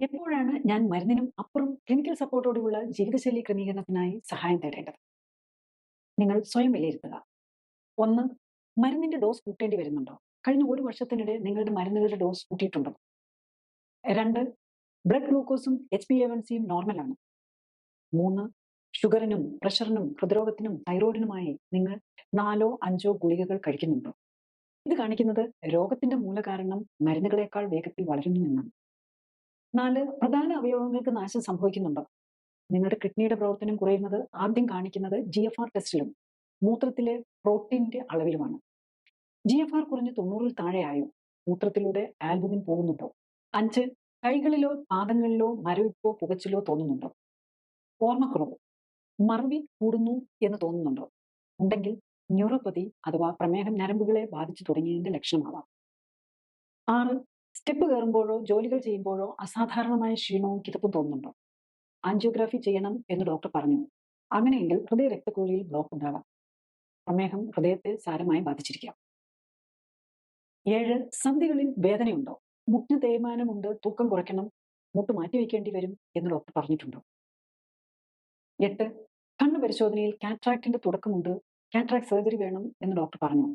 എപ്പോഴാണ് ഞാൻ മരുന്നിനും അപ്പുറം ക്ലിനിക്കൽ സപ്പോർട്ടോടെയുള്ള ജീവിതശൈലി ക്രമീകരണത്തിനായി സഹായം തേടേണ്ടത്? നിങ്ങൾ സ്വയം വിലയിരുത്തുക. ഒന്ന് മരുന്നിന്റെ ഡോസ് കൂട്ടേണ്ടി വരുന്നുണ്ടോ? കഴിഞ്ഞ ഒരു വർഷത്തിനിടെ നിങ്ങളുടെ മരുന്നുകളുടെ ഡോസ് കൂട്ടിയിട്ടുണ്ടോ? രണ്ട് ബ്ലഡ് ഗ്ലൂക്കോസും എച്ച് പി എ വൺ സിയും നോർമലാണ് മൂന്ന് ഷുഗറിനും പ്രഷറിനും ഹൃദ്രോഗത്തിനും തൈറോയിഡിനുമായി നിങ്ങൾ നാലോ അഞ്ചോ ഗുളികകൾ കഴിക്കുന്നുണ്ടോ? ഇത് കാണിക്കുന്നത് രോഗത്തിന്റെ മൂലകാരണം മരുന്നുകളെക്കാൾ വേഗത്തിൽ വളരുന്നു എന്നാണ്. നാല് പ്രധാന അവയവങ്ങൾക്ക് നാശം സംഭവിക്കുന്നുണ്ട്. നിങ്ങളുടെ കിഡ്നിയുടെ പ്രവർത്തനം കുറയുന്നത് ആദ്യം കാണിക്കുന്നത് ജി എഫ് ആർ ടെസ്റ്റിലും മൂത്രത്തിലെ പ്രോട്ടീന്റെ അളവിലുമാണ്. ജി എഫ് ആർ കുറഞ്ഞ് തൊണ്ണൂറിൽ താഴെയായോ മൂത്രത്തിലൂടെ ആൽബുമിൻ പോകുന്നുണ്ടോ? അഞ്ച് കൈകളിലോ പാദങ്ങളിലോ മരവിപ്പോ പുകച്ചിലോ തോന്നുന്നുണ്ടോ? ഓർമ്മക്കുറവ്. മറവി കൂടുന്നു എന്ന് തോന്നുന്നുണ്ടോ? ഉണ്ടെങ്കിൽ ന്യൂറോപ്പതി അഥവാ പ്രമേഹം ഞരമ്പുകളെ ബാധിച്ചു തുടങ്ങിയതിന്റെ ലക്ഷണമാവാം. ആറ് സ്റ്റെപ്പ് കയറുമ്പോഴോ ജോലികൾ ചെയ്യുമ്പോഴോ അസാധാരണമായ ക്ഷീണവും കിതപ്പും തോന്നുന്നുണ്ടോ? ആൻജിയോഗ്രാഫി ചെയ്യണം എന്ന് ഡോക്ടർ പറഞ്ഞു. അങ്ങനെയെങ്കിൽ ഹൃദയ രക്തക്കുഴലിൽ ബ്ലോക്ക് ഉണ്ടാകാം പ്രമേഹം ഹൃദയത്തെ സാരമായി ബാധിച്ചിരിക്കാം. ഏഴ് സന്ധികളിൽ വേദനയുണ്ടോ? മുട്ടിന് തേയ്മാനമുണ്ട് തൂക്കം കുറയ്ക്കണം മുട്ട് മാറ്റിവെക്കേണ്ടി വരും എന്ന് ഡോക്ടർ പറഞ്ഞിട്ടുണ്ടോ? എട്ട് കണ്ണ് പരിശോധനയിൽ കാട്രാക്റ്റിന്റെ തുടക്കമുണ്ട് കാട്രാക്ട് സർജറി വേണം എന്ന് ഡോക്ടർ പറഞ്ഞു.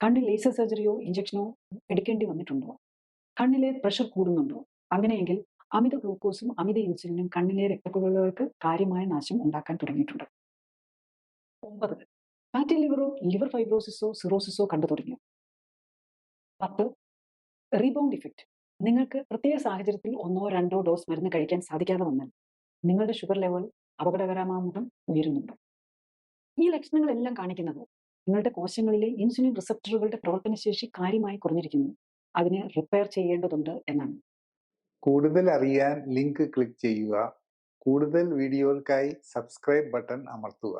കണ്ണിൽ ലേസർ സർജറിയോ ഇഞ്ചക്ഷനോ എടുക്കേണ്ടി വന്നിട്ടുണ്ടോ? കണ്ണിലെ പ്രഷർ കൂടുന്നുണ്ടോ? അങ്ങനെയെങ്കിൽ അമിത ഗ്ലൂക്കോസും അമിത ഇൻസുലിനും കണ്ണിലെ രക്തക്കുഴലുകൾക്ക് കാര്യമായ നാശം ഉണ്ടാക്കാൻ തുടങ്ങിയിട്ടുണ്ട്. ഒമ്പത്. ഫാറ്റി ലിവറോ ലിവർ ഫൈബ്രോസിസോ സിറോസിസോ കണ്ടു തുടങ്ങിയോ? പത്ത്. റീബൗണ്ട് ഇഫക്റ്റ് നിങ്ങൾക്ക് പ്രത്യേക സാഹചര്യത്തിൽ ഒന്നോ രണ്ടോ ഡോസ് മരുന്ന് കഴിക്കാൻ സാധിക്കാതെ വന്നാൽ നിങ്ങളുടെ ഷുഗർ ലെവൽ അപകടകരമാമുഖം ഉയരുന്നുണ്ട്. ഈ ലക്ഷണങ്ങളെല്ലാം കാണിക്കുന്നത് നിങ്ങളുടെ കോശങ്ങളിലെ ഇൻസുലിൻ റിസപ്റ്ററുകളുടെ പ്രവർത്തനശേഷി കാര്യമായി കുറഞ്ഞിരിക്കുന്നു. അതിനെ റിപ്പയർ ചെയ്യേണ്ടതുണ്ട് എന്നാണ്. കൂടുതൽ അറിയാൻ ലിങ്ക് ക്ലിക്ക് ചെയ്യുക. കൂടുതൽ വീഡിയോകൾക്കായി സബ്സ്ക്രൈബ് ബട്ടൺ അമർത്തുക.